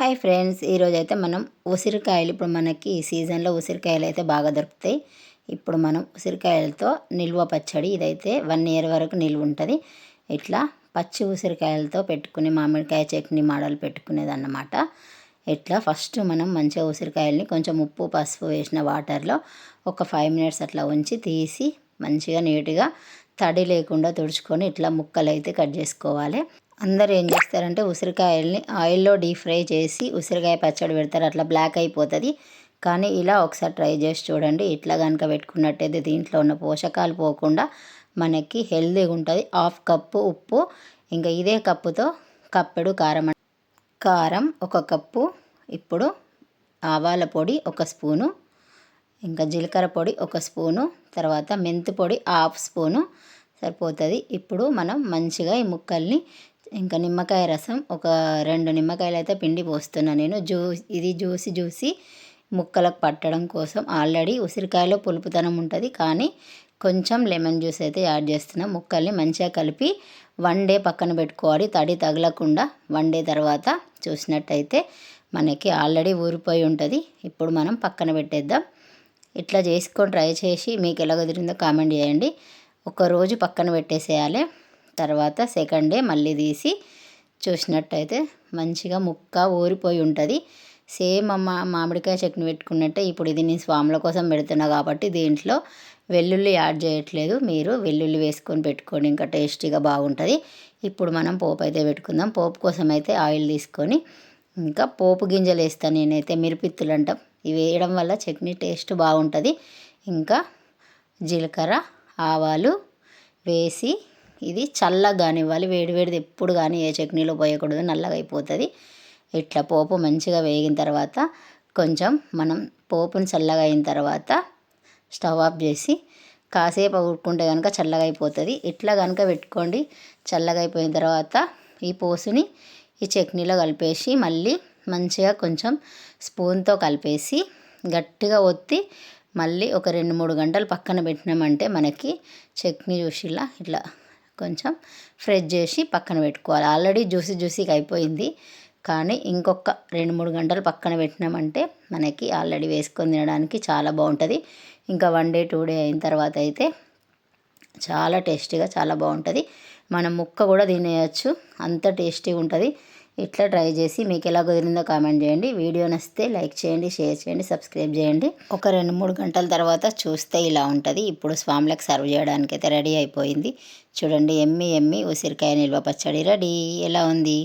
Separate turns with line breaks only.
Hi friends ఈరోజు అయితే మనం ఉసిరికాయలు ఇప్పుడు మనకి సీజన్లో ఉసిరికాయలు అయితే బాగా దొరుకుతాయి. ఇప్పుడు మనం ఉసిరికాయలతో నిల్వ పచ్చడి ఇదైతే వన్ ఇయర్ వరకు నిల్వ ఉంటుంది. ఇట్లా పచ్చి ఉసిరికాయలతో పెట్టుకుని మామిడికాయ చట్నీ మోడల్ పెట్టుకునేది అన్నమాట ఇట్లా ఫస్ట్ మనం మంచిగా ఉసిరికాయల్ని కొంచెం ఉప్పు పసుపు వేసిన వాటర్లో ఒక ఫైవ్ మినిట్స్ అట్లా ఉంచి తీసి మంచిగా నీట్గా తడి లేకుండా తుడుచుకొని ఇట్లా ముక్కలు అయితే కట్ చేసుకోవాలి. అందరూ ఏం చేస్తారంటే ఉసిరికాయల్ని ఆయిల్లో డీప్ ఫ్రై చేసి ఉసిరికాయ పచ్చడి పెడతారు. అట్లా బ్లాక్ అయిపోతుంది. కానీ ఇలా ఒకసారి ట్రై చేసి చూడండి. ఇట్లా కనుక పెట్టుకున్నట్టయితే దీంట్లో ఉన్న పోషకాలు పోకుండా మనకి హెల్తీగా ఉంటుంది. హాఫ్ కప్పు ఉప్పు ఇంకా ఇదే కప్పుతో కప్పెడు కారం కారం ఒక కప్పు ఇప్పుడు ఆవాల పొడి ఒక స్పూను ఇంకా జీలకర్ర పొడి ఒక స్పూను తర్వాత మెంతి పొడి హాఫ్ స్పూను సరిపోతుంది. ఇప్పుడు మనం మంచిగా ఈ ముక్కల్ని ఇంకా నిమ్మకాయ రసం ఒక రెండు నిమ్మకాయలు అయితే పిండి పోస్తున్నా నేను. జ్యూస్ ఇది జ్యూసి జ్యూసి ముక్కలకు పట్టడం కోసం ఆల్రెడీ ఉసిరికాయలో పులుపుతనం ఉంటుంది కానీ కొంచెం లెమన్ జ్యూస్ అయితే యాడ్ చేస్తున్నాం. ముక్కల్ని మంచిగా కలిపి వన్ డే పక్కన పెట్టుకోవాలి. తడి తగలకుండా వన్ డే తర్వాత చూసినట్టయితే మనకి ఆల్రెడీ ఊరిపోయి ఉంటుంది. ఇప్పుడు మనం పక్కన పెట్టేద్దాం. ఇట్లా చేసుకొని ట్రై చేసి మీకు ఎలా కుదిరిందో కామెంట్ చేయండి. ఒక రోజు పక్కన పెట్టేసేయాలి. తర్వాత సెకండ్ డే మళ్ళీ తీసి చూసినట్టయితే మంచిగా ముక్క ఊరిపోయి ఉంటుంది. సేమ్ మా మామిడికాయ చట్నీ పెట్టుకున్నట్టే ఇప్పుడు ఇది నేను స్వాముల కోసం పెడుతున్నా కాబట్టి దీంట్లో వెల్లుల్లి యాడ్ చేయట్లేదు. మీరు వెల్లుల్లి వేసుకొని పెట్టుకోండి ఇంకా టేస్టీగా బాగుంటుంది. ఇప్పుడు మనం పోపు అయితే పెట్టుకుందాం. పోపు కోసం అయితే ఆయిల్ తీసుకొని ఇంకా పోపు గింజలు వేస్తాను నేనైతే మిరపిత్తులు అంటాం. ఇవి వేయడం వల్ల చట్నీ టేస్ట్ బాగుంటుంది. ఇంకా జీలకర్ర ఆవాలు వేసి ఇది చల్లగా కానివ్వాలి వేడి వేడిది ఎప్పుడు కానీ ఏ చట్నీలో పోయకూడదు నల్లగా అయిపోతుంది. ఇట్లా పోపు మంచిగా వేగిన తర్వాత కొంచెం మనం పోపుని చల్లగా అయిన తర్వాత స్టవ్ ఆఫ్ చేసి కాసేపు ఉడుకుంటే కనుక చల్లగా అయిపోతుంది. ఇట్లా కనుక పెట్టుకోండి చల్లగా అయిపోయిన తర్వాత ఈ పోసుని ఈ చట్నీలో కలిపేసి మళ్ళీ మంచిగా కొంచెం స్పూన్తో కలిపేసి గట్టిగా ఒత్తి మళ్ళీ ఒక రెండు మూడు గంటలు పక్కన పెట్టినామంటే మనకి చట్నీ చూసిలా ఇట్లా కొంచెం ఫ్రెష్ చేసి పక్కన పెట్టుకోవాలి. ఆల్రెడీ జ్యూసీ జ్యూసీగా అయిపోయింది. కానీ ఇంకొక రెండు మూడు గంటలు పక్కన పెట్టినామంటే మనకి ఆల్రెడీ వేసుకొని తినడానికి చాలా బాగుంటుంది. ఇంకా వన్ డే టూ డే అయిన తర్వాత అయితే చాలా టేస్టీగా చాలా బాగుంటుంది. మనం ముక్క కూడా తినేయచ్చు. అంత టేస్టీగా ఉంటుంది. ఇట్లా ట్రై చేసి మీకు ఎలా కుదిరిందో కామెంట్ చేయండి. వీడియో నచ్చితే లైక్ చేయండి షేర్ చేయండి సబ్స్క్రైబ్ చేయండి. ఒక రెండు మూడు గంటల తర్వాత చూస్తే ఇలా ఉంటుంది. ఇప్పుడు స్వామిలకు సర్వ్ చేయడానికి అయితే రెడీ అయిపోయింది. చూడండి ఎమ్మి ఎమ్మి ఉసిరికాయ నిల్వ పచ్చడి రెడీ. ఎలా ఉంది?